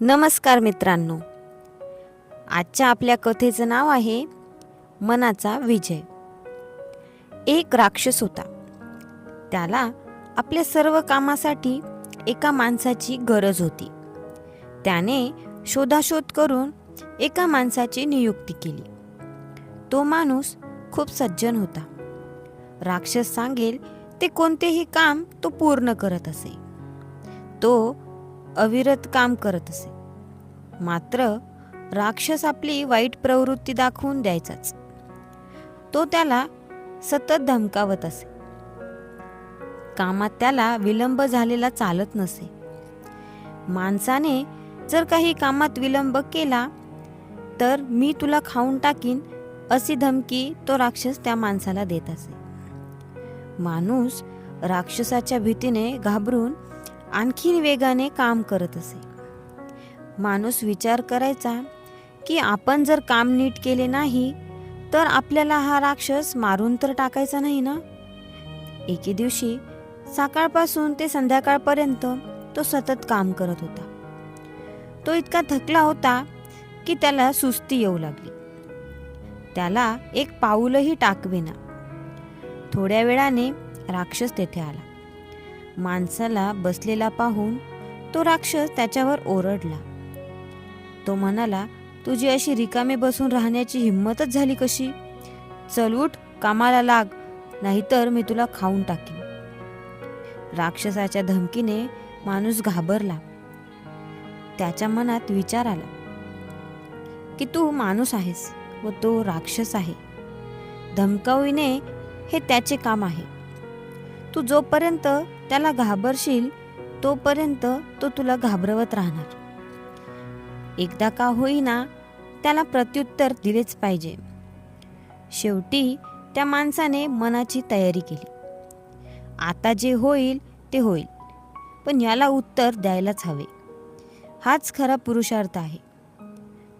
नमस्कार मित्रांनो. आजच्या आपल्या कथेचं नाव आहे मनाचा विजय. एक राक्षस होता. त्याला आपल्या सर्व कामासाठी एका माणसाची गरज होती. त्याने शोधाशोध करून एका माणसाची नियुक्ती केली. तो माणूस खूप सज्जन होता. राक्षस सांगेल ते कोणतेही काम तो पूर्ण करत असे. तो अविरत काम करत असे. मात्र राक्षस आपली वाईट प्रवृत्ती दाखवून द्यायचाच. तो त्याला सतत धमकावत असे. कामात त्याला विलंब झालेला चालत नसे. माणसाने जर काही कामात विलंब केला तर मी तुला खाऊन टाकीन अशी धमकी तो राक्षस त्या माणसाला देत असे. माणूस राक्षसाच्या भीतीने घाबरून आणखी वेगाने काम करत असे. माणूस विचार करायचा की आपण जर काम नीट केले नाही तर आपल्याला हा राक्षस मारून तर टाकायचा नाही ना? एके दिवशी सकाळपासून ते संध्याकाळपर्यंत तो सतत काम करत होता. तो इतका थकला होता की त्याला सुस्ती येऊ लागली. त्याला एक पाऊलही टाकवेना. थोड्या वेळाने राक्षस तेथे आला. माणसाला बसलेला पाहून तो राक्षस त्याच्यावर ओरडला. तो म्हणाला तुझी अशी रिकामे बसून राहण्याची हिंमतच झाली कशी? चल उठ कामाला लाग नाहीतर मी तुला खाऊन टाकीन. राक्षसाच्या धमकीने माणूस घाबरला. त्याच्या मनात विचार आला की तू माणूस आहेस व तो राक्षस आहे. धमकाविणे हे त्याचे काम आहे. तू जोपर्यंत त्याला घाबरशील तोपर्यंत तो तुला घाबरवत राहणार. एकदा का होईना त्याला प्रत्युत्तर दिलेच पाहिजे. शेवटी त्या माणसाने मनाची तयारी केली. आता जे होईल ते होईल पण याला उत्तर द्यायलाच हवे. हाच खरा पुरुषार्थ आहे.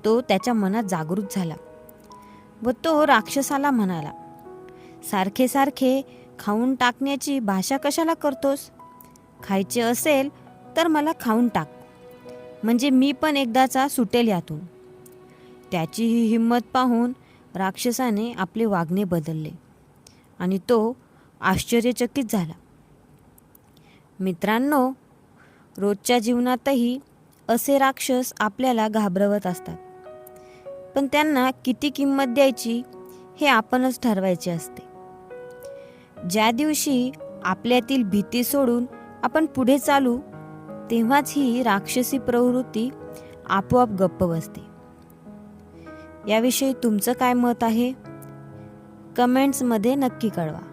तो त्याच्या मनात जागृत झाला व तो राक्षसाला म्हणाला सारखे सारखे खाऊन टाकण्याची भाषा कशाला करतोस? खायचे असेल तर मला खाऊन टाक. म्हणजे मी पण एकदाचा सुटेल यातून. त्याची ही हिंमत पाहून राक्षसाने आपले वागणे बदलले आणि तो आश्चर्यचकित झाला. मित्रांनो रोजच्या जीवनातही असे राक्षस आपल्याला घाबरवत असतात. पण त्यांना किती किंमत द्यायची हे आपणच ठरवायचे असते. ज्या दिवशी आपल्यातील भीती सोडून आपण पुढे चालू तेव्हाच ही राक्षसी प्रवृत्ती आपोआप गप्प बसते. याविषयी तुमचं काय मत आहे? कमेंट्समध्ये नक्की कळवा.